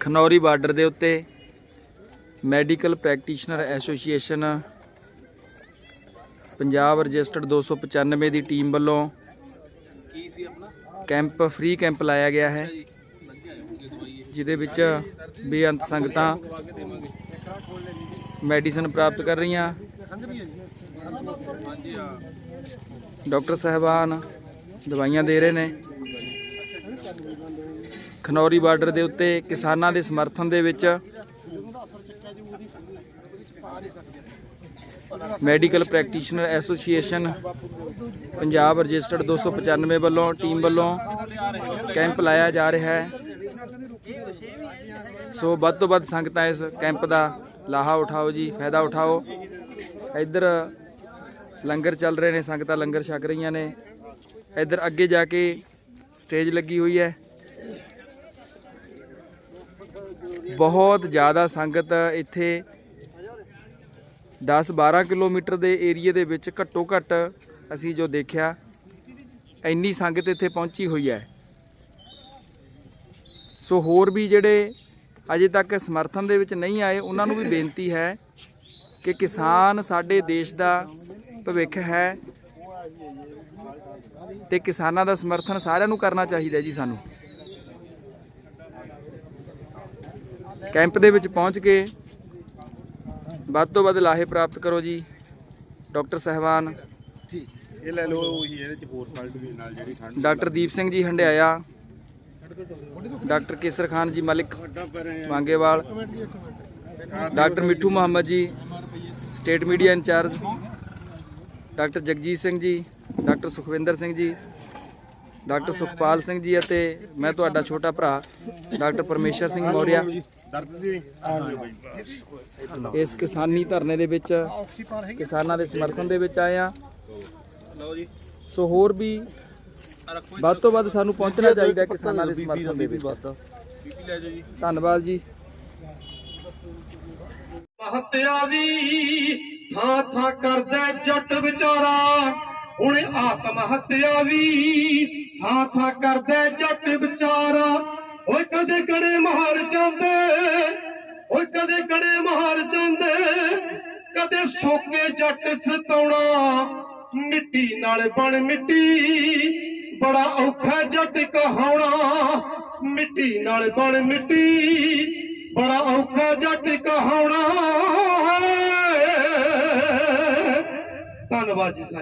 Khanauri border ਦੇ ਉੱਤੇ medical practitioner association Punjab registered 295 ਦੀ ਟੀਮ ਵੱਲੋਂ ਕੀ ਸੀ ਆਪਣਾ ਕੈਂਪ, ਫ੍ਰੀ ਕੈਂਪ ਲਾਇਆ ਗਿਆ ਹੈ, ਜਿਹਦੇ ਵਿੱਚ ਬੇਅੰਤ ਸੰਗਤਾਂ ਮੈਡੀਸਨ ਪ੍ਰਾਪਤ ਕਰ ਰਹੀਆਂ। ਡਾਕਟਰ ਸਾਹਿਬਾਨ ਦਵਾਈਆਂ ਦੇ ਰਹੇ ਨੇ। ਖਨੌਰੀ ਬਾਰਡਰ ਦੇ ਉੱਤੇ ਕਿਸਾਨਾਂ ਦੇ ਸਮਰਥਨ ਦੇ ਵਿੱਚ medical practitioner association Punjab registered 295 ਵੱਲੋਂ, ਟੀਮ ਵੱਲੋਂ ਕੈਂਪ ਲਾਇਆ ਜਾ ਰਿਹਾ ਹੈ। ਸੋ ਵੱਧ ਤੋਂ ਵੱਧ ਸੰਗਤਾਂ ਇਸ ਕੈਂਪ ਦਾ ਲਾਹਾ ਉਠਾਓ ਜੀ, ਫਾਇਦਾ ਉਠਾਓ। ਇੱਧਰ ਲੰਗਰ ਚੱਲ ਰਹੇ ਨੇ, ਸੰਗਤਾਂ ਲੰਗਰ ਛਕ ਰਹੀਆਂ ਨੇ। ਇੱਧਰ ਅੱਗੇ ਜਾ ਕੇ ਸਟੇਜ ਲੱਗੀ ਹੋਈ ਹੈ। ਬਹੁਤ ਜ਼ਿਆਦਾ ਸੰਗਤ ਇੱਥੇ 10-12 ਕਿਲੋਮੀਟਰ ਦੇ ਏਰੀਏ ਦੇ ਵਿੱਚ ਘੱਟੋ ਘੱਟ ਅਸੀਂ ਜੋ ਦੇਖਿਆ, ਇੰਨੀ ਸੰਗਤ ਇੱਥੇ ਪਹੁੰਚੀ ਹੋਈ ਹੈ। ਸੋ ਹੋਰ ਵੀ ਜਿਹੜੇ ਅਜੇ ਤੱਕ ਸਮਰਥਨ ਦੇ ਵਿੱਚ ਨਹੀਂ ਆਏ, ਉਹਨਾਂ ਨੂੰ ਵੀ ਬੇਨਤੀ ਹੈ ਕਿ ਕਿਸਾਨ ਸਾਡੇ ਦੇਸ਼ ਦਾ ਭਵਿੱਖ ਹੈ ਤੇ ਕਿਸਾਨਾਂ ਦਾ ਸਮਰਥਨ ਸਾਰਿਆਂ ਨੂੰ ਕਰਨਾ ਚਾਹੀਦਾ ਜੀ ਸਾਨੂੰ। ਕੈਂਪ ਦੇ ਵਿੱਚ ਪਹੁੰਚ ਕੇ ਵੱਧ ਤੋਂ ਵੱਧ ਲਾਹੇ ਪ੍ਰਾਪਤ ਕਰੋ ਜੀ ਡਾਕਟਰ ਸਹਿਬਾਨ। ਇਹ ਲੈ ਲਓ ਉਹੀ ਇਹਦੇ ਚ ਹੋਰ ਸਾਲਟ ਵੀ ਨਾਲ ਜਿਹੜੀ ਠੰਡ doctor Deep Singh ji Handiaya doctor Kesar Khan ji Malik Wangewal doctor Mithu Muhammad ji state media in charge doctor Jagjit Singh ji doctor Sukhwinder Singh ji doctor Sukhpal Singh ji ਅਤੇ ਮੈਂ ਤੁਹਾਡਾ ਛੋਟਾ ਭਰਾ ਡਾਕਟਰ ਪਰਮੇਸ਼ਰ ਸਿੰਘ ਮੌਰਿਆ। ਇਸ ਕਿਸਾਨੀ ਧਰਨੇ ਦੇ ਵਿੱਚ ਕਿਸਾਨਾਂ ਦੇ ਸਮਰਥਨ ਦੇ ਵਿੱਚ ਆਏ ਆ ਲਓ ਜੀ ਸੋ ਹੋਰ ਵੀ ਵੱਧ ਤੋਂ ਵੱਧ ਸਾਨੂੰ ਪਹੁੰਚਣਾ ਚਾਹੀਦਾ ਕਿਸਾਨਾਂ ਦੇ ਸਮਰਥਨ ਦੇ ਵਿੱਚ। ਬੀਪੀ ਲੈ ਜਾਓ ਜੀ ਧੰਨਵਾਦ ਜੀ। ਹੱਤਿਆ ਵੀ ਥਾਂ ਥਾਂ ਕਰਦਾ ਜੱਟ ਵਿਚਾਰਾ। ਹੁਣ ਆਤਮ ਹੱਤਿਆ ਵੀ ਥਾਂ ਥਾਂ ਕਰਦਾ ਜੱਟ ਵਿਚਾਰਾ। ਓਏ ਕਦੇ ਕੜੇ ਮਹਾਰ ਜਾਂਦੇ, ਓਏ ਕਦੇ ਕੜੇ ਮਹਾਰ ਜਾਂਦੇ, ਕਦੇ ਸੋਕੇ ਜੱਟ ਸਤਾਉਣਾ। ਮਿੱਟੀ ਨਾਲ ਬਣ ਮਿੱਟੀ, ਬੜਾ ਔਖਾ ਜੱਟ ਕਹਾਉਣਾ। ਮਿੱਟੀ ਨਾਲ ਬਣ ਮਿੱਟੀ, ਬੜਾ ਔਖਾ ਜੱਟ ਕਹਾਉਣਾ। ਧੰਨਵਾਦ ਜੀ ਸਾਰੇ।